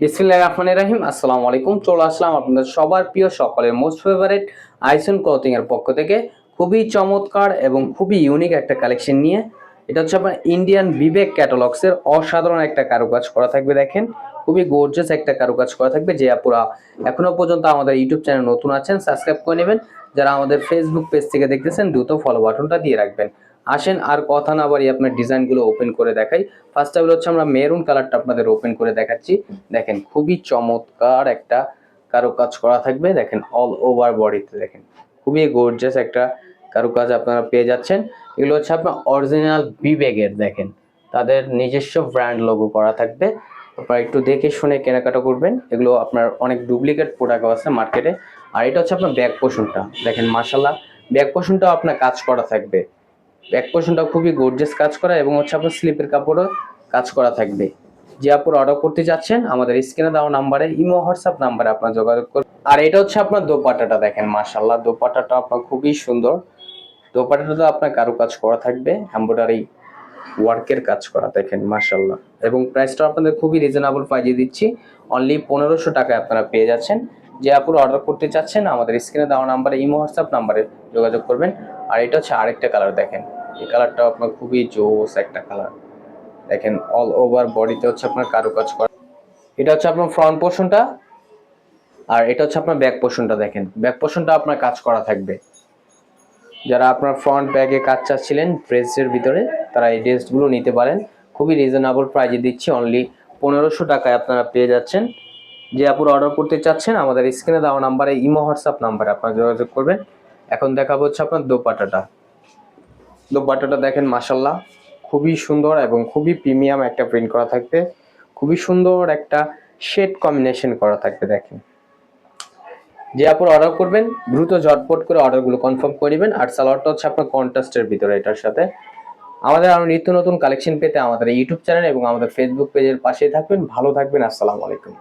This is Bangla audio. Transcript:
বিসমিল্লাহির রহমানির রহিম, আসসালামু আলাইকুম। চলে আসলাম আপনাদের সবার প্রিয় সকলের মোস্ট ফেভারিট আইসন ক্লথিং এর পক্ষ থেকে। খুবই চমৎকার এবং খুবই ইউনিক একটা কালেকশন নিয়ে। এটা হচ্ছে আপনার ইন্ডিয়ান বিবেক ক্যাটালগস এর অসাধারণ একটা কারুকাজ করা থাকবে, দেখেন। খুবই গর্জিয়াস একটা কারুকাজ করা থাকবে, যে আপুরা এখনও পর্যন্ত আমাদের ইউটিউব চ্যানেল নতুন আছেন সাবস্ক্রাইব করে নেবেন। যারা আমাদের ফেসবুক পেজ থেকে দেখতেছেন, দ্রুত ফলো বাটনটা দিয়ে রাখবেন। আসেন আর কথা না বাড়ি আপনার ডিজাইনগুলো ওপেন করে দেখাই। ফার্স্ট অফ হচ্ছে আমরা মেরুন কালারটা আপনাদের ওপেন করে দেখাচ্ছি। দেখেন খুবই চমৎকার একটা কারুকাজ করা থাকবে। দেখেন অল ওভার বডিতে দেখেন। খুবই গর্জিয়াস একটা কারুকাজ আপনারা পেয়ে যাচ্ছেন। এগুলো হচ্ছে আপনার অরিজিনাল বিবেগের দেখেন। তাদের নিজস্ব ব্র্যান্ড লোগো করা থাকবে। আপনারা একটু দেখে শুনে কেনাকাটা করবেন। এগুলো আপনার অনেক ডুপ্লিকেট প্রোডাক্ট আছে মার্কেটে আর এটা হচ্ছে আপনার ব্যাক পোষণটা। দেখেন মার্শাল্লাহ ব্যাক পোষণটাও আপনার কাজ করা থাকবে। ব্যাক পোর্শনটা খুবই গর্জেস কাজ করা এবং হচ্ছে আপনার স্লিপের কাপড়ও কাজ করা থাকবে। যে আপুর অর্ডার করতে যাচ্ছেন, আমাদের স্ক্রিনে দেওয়া নাম্বারে, ইমো, হোয়াটসঅ্যাপ নাম্বারে আপনার যোগাযোগ করুন। আর এটা হচ্ছে আপনার দোপাটাটা দেখেন মাশাল্লাহ দোপাটাটা আপনার খুবই সুন্দর। দোপাটাটা তো আপনার কারও কাজ করা থাকবে এম্ব্রয়ডারি ওয়ার্কের কাজ করা, দেখেন মাশাল্লাহ এবং প্রাইসটা আপনাদের খুবই রিজনেবল প্রাইজে দিচ্ছি। অনলি পনেরোশো টাকায় আপনারা পেয়ে যাচ্ছেন। যে আপুর অর্ডার করতে চাচ্ছেন, আমাদের স্ক্রিনে দেওয়া নাম্বারে ইমো হোয়াটসঅ্যাপ নাম্বারে যোগাযোগ করবেন। আর এটা হচ্ছে আরেকটা কালার দেখেন। এই কালারটাও আপনার খুবই জোস একটা কালার দেখেন অল ওভার বডিতে হচ্ছে আপনার কারুকাজ করা। এটা হচ্ছে আপনার ফ্রন্ট পোর্শনটা আর এটা হচ্ছে আপনার ব্যাক পোর্শনটা দেখেন। ব্যাক পোর্শনটা আপনার কাজ করা থাকবে। যারা আপনার ফ্রন্ট ব্যাগে কাজ চাচ্ছিলেন ড্রেসের ভিতরে, তারা এই ড্রেসগুলো নিতে পারেন। খুবই রিজনেবল প্রাইজে দিচ্ছি। অনলি পনেরোশো টাকায় আপনারা পেয়ে যাচ্ছেন। যে আপুর অর্ডার করতে চাচ্ছেন, আমাদের স্ক্রিনে দেওয়া নাম্বারে ইমো হোয়াটসঅ্যাপ নাম্বারে আপনারা যোগাযোগ করবেন। এখন দেখাবো হচ্ছে আপনার দোপাটাটা দোপাটাটা দেখেন মাসাল্লাহ খুবই সুন্দর এবং খুবই প্রিমিয়াম একটা প্রিন্ট করা থাকবে। খুবই সুন্দর একটা শেড কম্বিনেশন করা থাকবে, দেখেন। যে আপুর অর্ডার করবেন, দ্রুত ঝটপট করে অর্ডারগুলো কনফার্ম করে আর সালোয়ারটা হচ্ছে আপনার কন্ট্রাস্টের ভিতরে এটার সাথে। আমাদের আরও নিত্য নতুন কালেকশন পেতে আমাদের ইউটিউব চ্যানেল এবং আমাদের ফেসবুক পেজের পাশেই থাকবেন। ভালো থাকবেন, আসসালামু আলাইকুম।